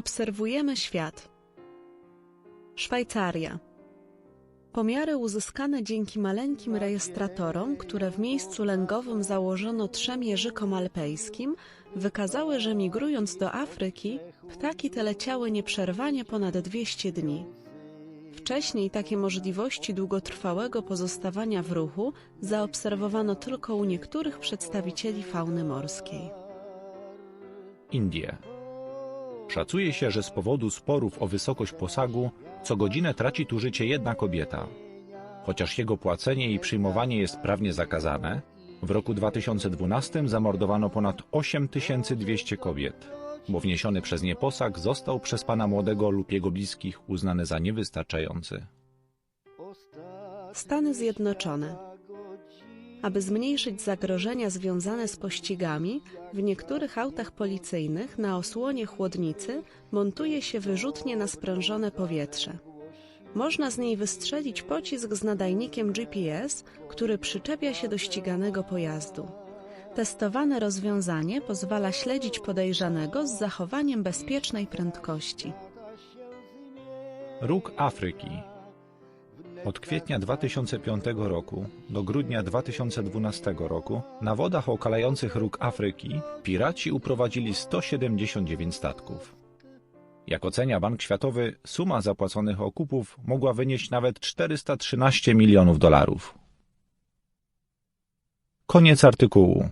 Obserwujemy świat. Szwajcaria. Pomiary uzyskane dzięki maleńkim rejestratorom, które w miejscu lęgowym założono trzem jeżykom alpejskim, wykazały, że migrując do Afryki, ptaki te leciały nieprzerwanie ponad 200 dni. Wcześniej takie możliwości długotrwałego pozostawania w ruchu zaobserwowano tylko u niektórych przedstawicieli fauny morskiej. Indie. Szacuje się, że z powodu sporów o wysokość posagu co godzinę traci tu życie jedna kobieta. Chociaż jego płacenie i przyjmowanie jest prawnie zakazane, w roku 2012 zamordowano ponad 8200 kobiet, bo wniesiony przez nie posag został przez pana młodego lub jego bliskich uznany za niewystarczający. Stany Zjednoczone. Aby zmniejszyć zagrożenia związane z pościgami, w niektórych autach policyjnych na osłonie chłodnicy montuje się wyrzutnie na sprężone powietrze. Można z niej wystrzelić pocisk z nadajnikiem GPS, który przyczepia się do ściganego pojazdu. Testowane rozwiązanie pozwala śledzić podejrzanego z zachowaniem bezpiecznej prędkości. Róg Afryki. Od kwietnia 2005 roku do grudnia 2012 roku na wodach okalających róg Afryki piraci uprowadzili 179 statków. Jak ocenia Bank Światowy, suma zapłaconych okupów mogła wynieść nawet 413 milionów dolarów. Koniec artykułu.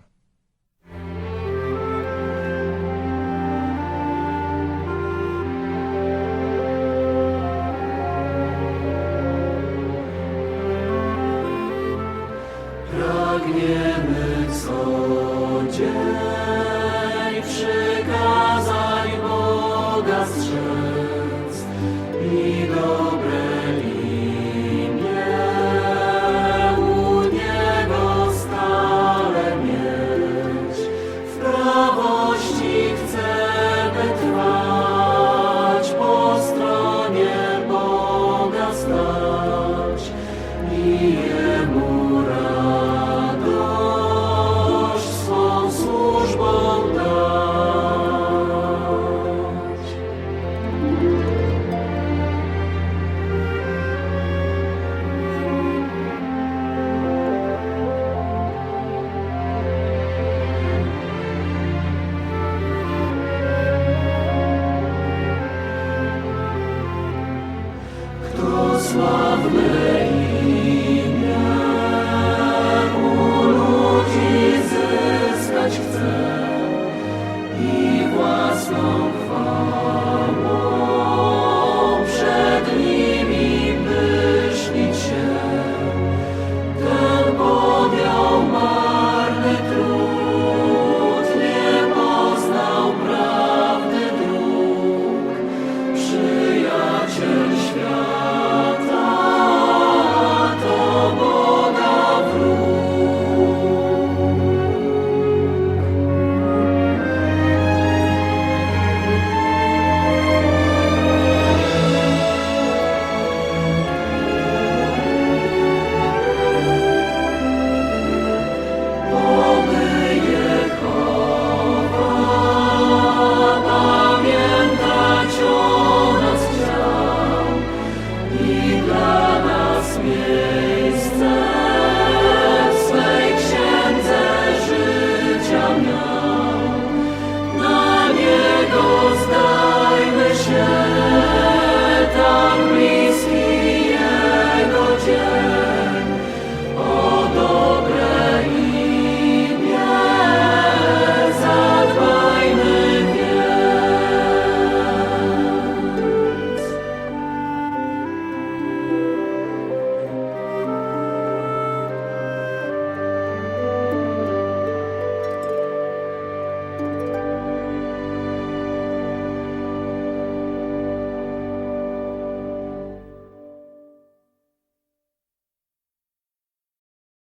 mnie